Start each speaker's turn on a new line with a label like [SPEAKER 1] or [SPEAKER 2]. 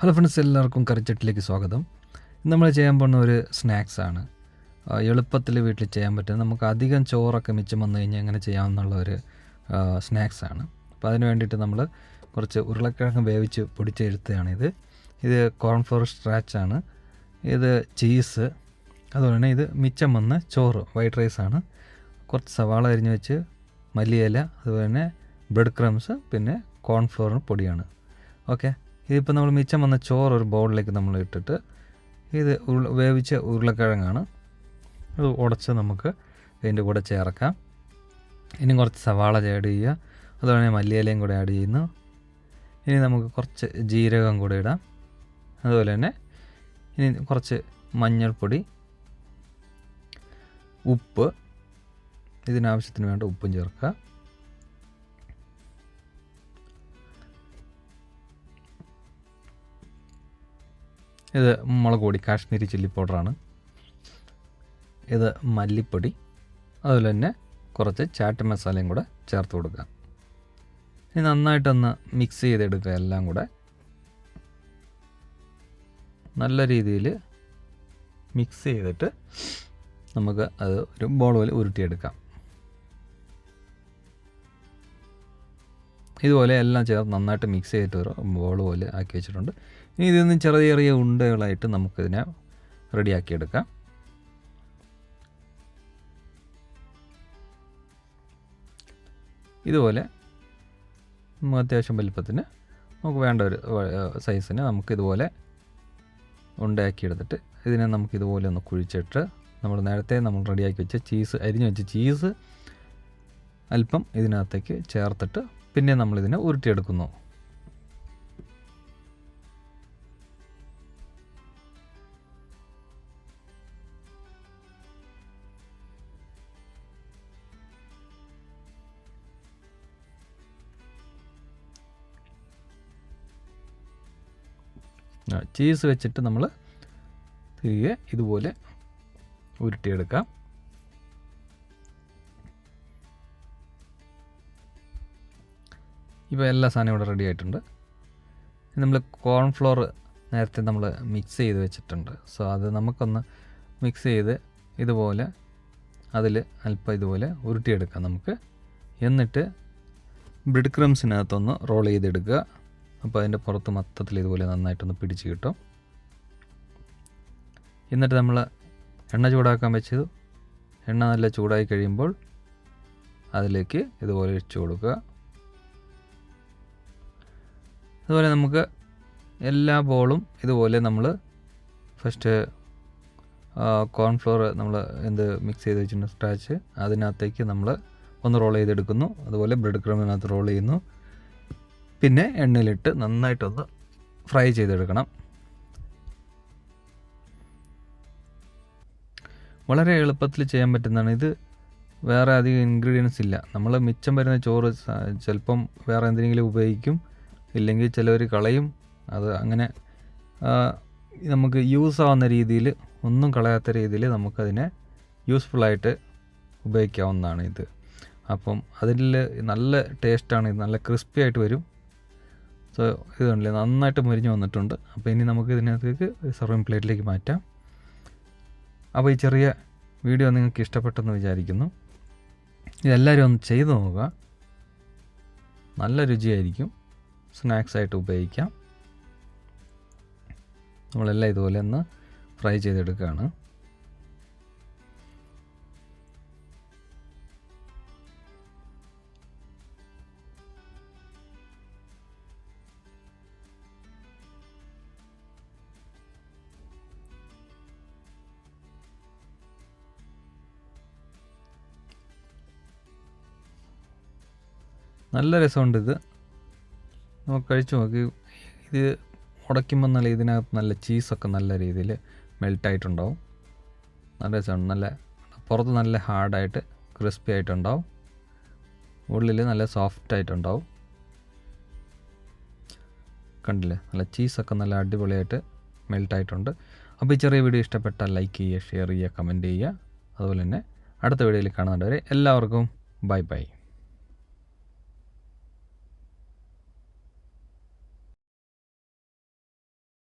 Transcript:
[SPEAKER 1] Hello friends എല്ലാവർക്കും കറിച്ചട്ടിലേക്ക് സ്വാഗതം. നമ്മൾ ചെയ്യാൻ പോകുന്ന ഒരു സ്നാക്സ് ആണ്. എളുപ്പത്തിൽ വീട്ടിൽ ചെയ്യാൻ പറ്റുന്ന നമുക്ക് അധികം ചോറൊക്കെ മിച്ചം വന്നു കഴിഞ്ഞാൽ എങ്ങനെ ചെയ്യാമെന്നുള്ള ഒരു സ്നാക്സ് ആണ്. അപ്പോൾ അതിന് വേണ്ടിയിട്ട് നമ്മൾ കുറച്ച് ഉരുളക്കിഴങ്ങ് വേവിച്ച് പൊടിച്ചെടുത്തതാണ് ഇത്. കോൺഫ്ലോർ സ്ട്രാച്ച് ആണ്. ഇത് ചീസ് അതുപോലെ തന്നെ ഇത് മിച്ചം വന്ന ചോറ് വൈറ്റ് റൈസ് ആണ്. കുറച്ച് സവാള അരിഞ്ഞ് വെച്ച് മല്ലിയില അതുപോലെ തന്നെ ബ്രെഡ് ക്രംസ് പിന്നെ കോൺഫ്ലോർ പൊടിയാണ്. ഓക്കെ ഇതിപ്പോൾ നമ്മൾ മിച്ചം വന്ന ചോറ് ഒരു ബൗളിലേക്ക് നമ്മൾ ഇട്ടിട്ട് ഇത് വേവിച്ച ഉരുളക്കിഴങ്ങാണ്. അത് ഉടച്ച് നമുക്ക് ഇതിന്റെ കൂടെ ചേർക്കാം. ഇനി കുറച്ച് സവാള ആഡ് ചെയ്യുക. അതുപോലെ മല്ലിയിലയും കൂടെ ആഡ് ചെയ്യുന്നു. ഇനി നമുക്ക് കുറച്ച് ജീരകം കൂടെ ഇടാം. അതുപോലെ തന്നെ ഇനി കുറച്ച് മഞ്ഞൾപ്പൊടി ഉപ്പ് ഇതിനാവശ്യത്തിന് വേണ്ട ഉപ്പും ചേർക്കുക. ഇത് മുളക് പൊടി കാശ്മീരി ചില്ലി പൗഡറാണ്. ഇത് മല്ലിപ്പൊടി അതുപോലെ തന്നെ കുറച്ച് ചാറ്റ് മസാലയും കൂടെ ചേർത്ത് കൊടുക്കുക. ഇനി നന്നായിട്ടൊന്ന് മിക്സ് ചെയ്തെടുക്കുക എല്ലാം കൂടെ. നല്ല രീതിയിൽ മിക്സ് ചെയ്തിട്ട് നമുക്ക് അത് ഒരു ബോൾ പോലെ ഉരുട്ടിയെടുക്കാം. ഇതുപോലെ എല്ലാം ചേർത്ത് നന്നായിട്ട് മിക്സ് ചെയ്തിട്ട് ഒരു ബോൾ പോലെ ആക്കി വെച്ചിട്ടുണ്ട്. ഇനി ഇതിൽ നിന്ന് ചെറിയ ചെറിയ ഉണ്ടകളായിട്ട് നമുക്കിതിനെ റെഡിയാക്കിയെടുക്കാം. ഇതുപോലെ നമുക്ക് അത്യാവശ്യം വലിപ്പത്തിന് നമുക്ക് വേണ്ട ഒരു സൈസിന് നമുക്കിതുപോലെ എടുത്തിട്ട് ഇതിനെ നമുക്കിതുപോലെ ഒന്ന് കുഴിച്ചിട്ട് നമ്മൾ നേരത്തെ നമ്മൾ റെഡിയാക്കി വെച്ച ചീസ് അരിഞ്ഞു വെച്ച ചീസ് അല്പം ഇതിനകത്തേക്ക് ചേർത്തിട്ട് പിന്നെ നമ്മളിതിനെ ഉരുട്ടിയെടുക്കുന്നു. ചീസ് വെച്ചിട്ട് നമ്മൾ തിരികെ ഇതുപോലെ ഉരുട്ടിയെടുക്കാം. ഇപ്പോൾ എല്ലാ സാധനവും ഇവിടെ റെഡി ആയിട്ടുണ്ട്. നമ്മൾ കോൺഫ്ലോർ നേരത്തെ നമ്മൾ മിക്സ് ചെയ്ത് വെച്ചിട്ടുണ്ട്. സോ അത് നമുക്കൊന്ന് മിക്സ് ചെയ്ത് ഇതുപോലെ അതിൽ അല്പം ഇതുപോലെ ഉരുട്ടിയെടുക്കാം നമുക്ക്. എന്നിട്ട് ബ്രെഡ് ക്രംസിനകത്തൊന്ന് റോൾ ചെയ്തെടുക്കുക. അപ്പോൾ അതിന്റെ പുറത്ത് മൊത്തത്തിൽ ഇതുപോലെ നന്നായിട്ടൊന്ന് പിടിച്ച് കിട്ടും. എന്നിട്ട് നമ്മൾ എണ്ണ ചൂടാക്കാൻ വെച്ചത് എണ്ണ നല്ല ചൂടായി കഴിയുമ്പോൾ അതിലേക്ക് ഇതുപോലെ ഒഴിച്ചു കൊടുക്കുക. അതുപോലെ നമുക്ക് എല്ലാ ബോളും ഇതുപോലെ നമ്മൾ ഫസ്റ്റ് കോൺഫ്ലോർ നമ്മൾ എന്ത് മിക്സ് ചെയ്ത് വെച്ചിട്ടുണ്ട് സ്ട്രാച്ച് അതിനകത്തേക്ക് നമ്മൾ ഒന്ന് റോൾ ചെയ്തെടുക്കുന്നു. അതുപോലെ ബ്രെഡ് ക്രമിനകത്ത് റോൾ ചെയ്യുന്നു. പിന്നെ എണ്ണയിലിട്ട് നന്നായിട്ടൊന്ന് ഫ്രൈ ചെയ്തെടുക്കണം. വളരെ എളുപ്പത്തിൽ ചെയ്യാൻ പറ്റുന്നതാണ്. ഇത് വേറെ അധികം ഇൻഗ്രീഡിയൻസ് ഇല്ല. നമ്മൾ മിച്ചം വരുന്ന ചോറ് ചിലപ്പം വേറെ എന്തെങ്കിലും ഉപയോഗിക്കും. ഇല്ലെങ്കിൽ ചിലവർ കളയും. അത് അങ്ങനെ നമുക്ക് യൂസ് ആവുന്ന രീതിയിൽ ഒന്നും കളയാത്ത രീതിയിൽ നമുക്കതിനെ യൂസ്ഫുള്ളായിട്ട് ഉപയോഗിക്കാവുന്നതാണ് ഇത്. അപ്പം അതിൽ നല്ല ടേസ്റ്റാണ് ഇത് നല്ല ക്രിസ്പി ആയിട്ട് വരും. സോ ഇതുണ്ടല്ലേ നന്നായിട്ട് മുരിഞ്ഞ് വന്നിട്ടുണ്ട്. അപ്പോൾ ഇനി നമുക്ക് ഇതിനകത്തേക്ക് സർവിങ് പ്ലേറ്റിലേക്ക് മാറ്റാം. അപ്പോൾ ഈ ചെറിയ വീഡിയോ നിങ്ങൾക്ക് ഇഷ്ടപ്പെട്ടെന്ന് വിചാരിക്കുന്നു. ഇതെല്ലാവരും ഒന്ന് ചെയ്തു നോക്കുക. നല്ല രുചിയായിരിക്കും. സ്നാക്സ് ആയിട്ട് ഉപയോഗിക്കാം. നമ്മളെല്ലാം ഇതുപോലെ ഒന്ന് ഫ്രൈ ചെയ്തെടുക്കുകയാണ്. നല്ല രസമുണ്ട് ഇത് നമുക്ക് കഴിച്ചു നോക്കി. ഇത് ഉടയ്ക്കുമ്പോൾ നല്ല ഇതിനകത്ത് നല്ല ചീസൊക്കെ നല്ല രീതിയിൽ മെൽട്ടായിട്ടുണ്ടാവും നല്ല രസമുണ്ട് നല്ല പുറത്ത് നല്ല ഹാർഡായിട്ട് ക്രിസ്പി ആയിട്ടുണ്ടാവും. ഉള്ളിൽ നല്ല സോഫ്റ്റ് ആയിട്ടുണ്ടാവും കണ്ടില്ലേ? നല്ല ചീസൊക്കെ നല്ല അടിപൊളിയായിട്ട് മെൽട്ടായിട്ടുണ്ട് അപ്പോൾ ഈ ചെറിയ വീഡിയോ ഇഷ്ടപ്പെട്ടാൽ ലൈക്ക് ചെയ്യുക ഷെയർ ചെയ്യുക കമന്റ് ചെയ്യുക. അതുപോലെ തന്നെ അടുത്ത വീഡിയോയിൽ കാണുന്നവരെ എല്ലാവർക്കും ബൈ ബൈ.